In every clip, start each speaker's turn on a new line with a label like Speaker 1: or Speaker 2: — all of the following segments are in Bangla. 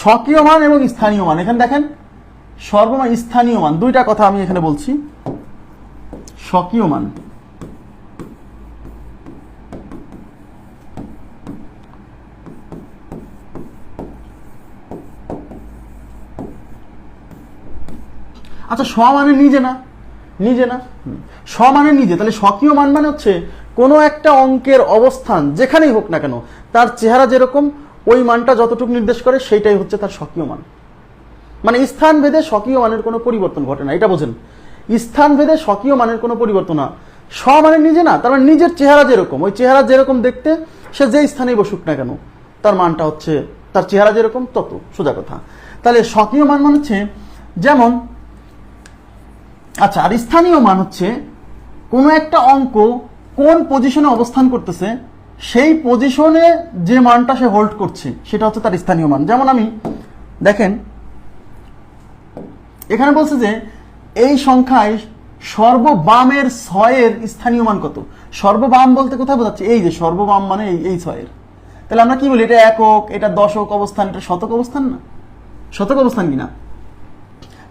Speaker 1: স্বকীয় মান এবং স্থানীয় মান। এখানে দেখেন সর্বমান স্থানীয় মান। দুইটা কথা আমি এখানে বলছি। স্বকীয় মান। আচ্ছা স মানে নিজে না? নিজে না? হুম। স মানে নিজে। তাহলে স্বকীয় মান মানে হচ্ছে কোনো একটা অঙ্কের অবস্থান, যেখানেই হোক না কেন, তার চেহারা যেরকম ওই মানটা যতটুকু নির্দেশ করে, সেইটাই হচ্ছে তার স্বকীয় মান। মানে স্থান ভেদে স্বকীয় মানের কোনো পরিবর্তন ঘটে না, এটা বোঝেন। স্থান ভেদে স্বকীয় মানের কোনো পরিবর্তন না। স মানে নিজে না, তার মানে নিজের চেহারা যেরকম। ওই চেহারা যেরকম দেখতে, সে যে স্থানেই বসুক না কেন, তার মানটা হচ্ছে, তার চেহারা যেরকম, তত, সোজা কথা। তাহলে স্বকীয় মান মানে হচ্ছে, যেমন আচ্ছা আর স্থানীয় মান হচ্ছে, কোনো একটা অঙ্ক কোন পজিশনে অবস্থান করতেছে সেই পজিশনে যে মানটা সে হোল্ড করছে, সেটা হচ্ছে তার স্থানীয় মান। যেমন আমি, দেখেন, এখানে বলছে যে, এই সংখ্যায় সর্ববামের ছয়ের স্থানীয় মান কত? সর্ববাম বলতে কোথায় বোঝাচ্ছে? এই যে সর্ববাম মানে এই এই ছয়ের। তাহলে আমরা কি বলি? এটা একক, এটা দশক অবস্থান, এটা শতক অবস্থান না? শতক অবস্থান কিনা?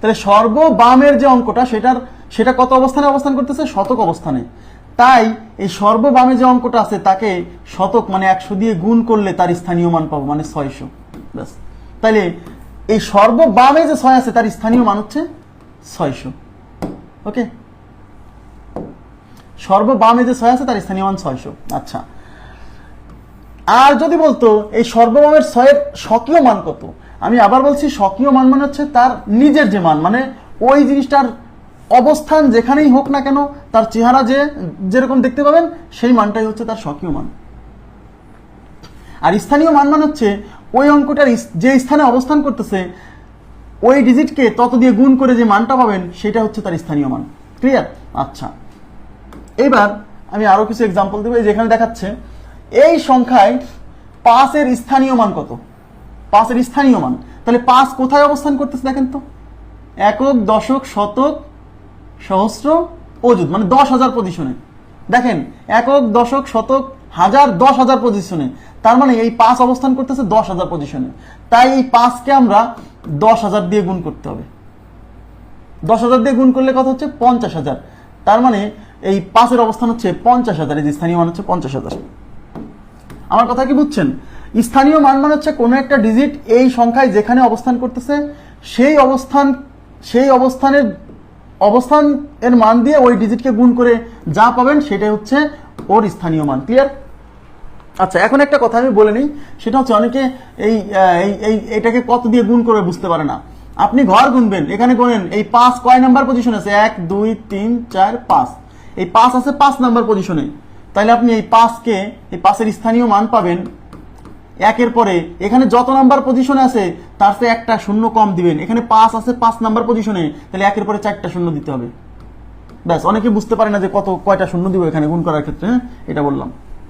Speaker 1: তাহলে সর্ববামের যে অঙ্কটা, সেটার সেটা কত অবস্থানে অবস্থান করতেছে? শতক অবস্থানে। তাই এই সর্ববামে যে অঙ্কটা আছে, তাকে শতক মানে একশো দিয়ে গুণ করলে তার স্থানীয় মান পাবো মানে ছয়শো। ব্যাস। তাইলে এই সর্ববামে যে ছয় আছে, তার স্থানীয় মান হচ্ছে ছয়শো। ওকে? সর্ববামে যে ছয় আছে, তার স্থানীয় মান ছয়শো। আচ্ছা। আর যদি বলতো, এই সর্ববামের ছয়ের স্বকীয় মান কত? আমি আবার বলছি, স্বকীয় মান মানে হচ্ছে তার নিজের যে মান মানে ওই জিনিসটার অবস্থান যেখানেই হোক না কেন, তার চেহারা যে, যেরকম দেখতে পাবেন, সেই মানটাই হচ্ছে তার স্বকীয় মান। আর স্থানীয় মান মান হচ্ছে, ওই অঙ্কটার যে স্থানে অবস্থান করতেছে, ওই ডিজিটকে তত দিয়ে গুণ করে যে মানটা পাবেন, সেটা হচ্ছে তার স্থানীয় মান। ক্লিয়ার আচ্ছা। এবার আমি আরও কিছু এক্সাম্পল দেবো যেখানে দেখাচ্ছে, এই সংখ্যায় পাঁচের স্থানীয় মান কত? পাঁচের স্থানীয় মান। তাহলে পাঁচ কোথায় অবস্থান করতেছে দেখেন তো? একক, দশক, শতক সহস্র অযুত মানে দশ হাজার পজিশনে দেখেন, একক, দশক, শতক, হাজার, দশ হাজার পজিশনে তার মানে এই পাঁচ অবস্থান করতেছে দশ হাজার পজিশনে তাই এই পাঁচকে আমরা দশ হাজার দিয়ে গুণ করতে হবে। দশ হাজার দিয়ে গুণ করলে কথা হচ্ছে? পঞ্চাশ হাজার। তার মানে এই পাঁচের অবস্থান হচ্ছে পঞ্চাশ হাজার, এই যে স্থানীয় মান হচ্ছে পঞ্চাশ হাজার। আমার কথা কি বুঝছেন? স্থানীয় মান মানে হচ্ছে কোনো একটা ডিজিট এই সংখ্যায় যেখানে অবস্থান করতেছে, সেই অবস্থান, সেই অবস্থানের অবস্থান এর মান দিয়ে ওই ডিজিটকে গুণ করে যা পাবেন সেটাই হচ্ছে ওর স্থানীয় মান। ক্লিয়ার আচ্ছা এখন একটা কথা আমি বলে নিই, সেটা হচ্ছে অনেকে এই এই এটাকে কত দিয়ে গুণ করে বুঝতে পারে না। আপনি ঘর গুনবেন, এখানে গুনেন, এই পাঁচ কয় নাম্বার পজিশন আছে? এক, দুই, তিন, চার, পাঁচ। এই পাঁচ আছে পাঁচ নাম্বার পজিশনে তাহলে আপনি এই পাঁচকে, এই পাঁচের স্থানীয় মান পাবেন একের পরে এখানে যত নাম্বার পজিশনে আছে, তার চেয়ে একটা শূন্য কম দিবেন। এখানে পাঁচ আছে, পাঁচ নাম্বার পজিশনে তাহলে একের পরে চারটা শূন্য দিতে হবে। ব্যাস, অনেকে বুঝতে পারে না যে কত, কয়টা শূন্য দিব এখানে, গুণ করার ক্ষেত্রে হ্যাঁ? এটা বললাম।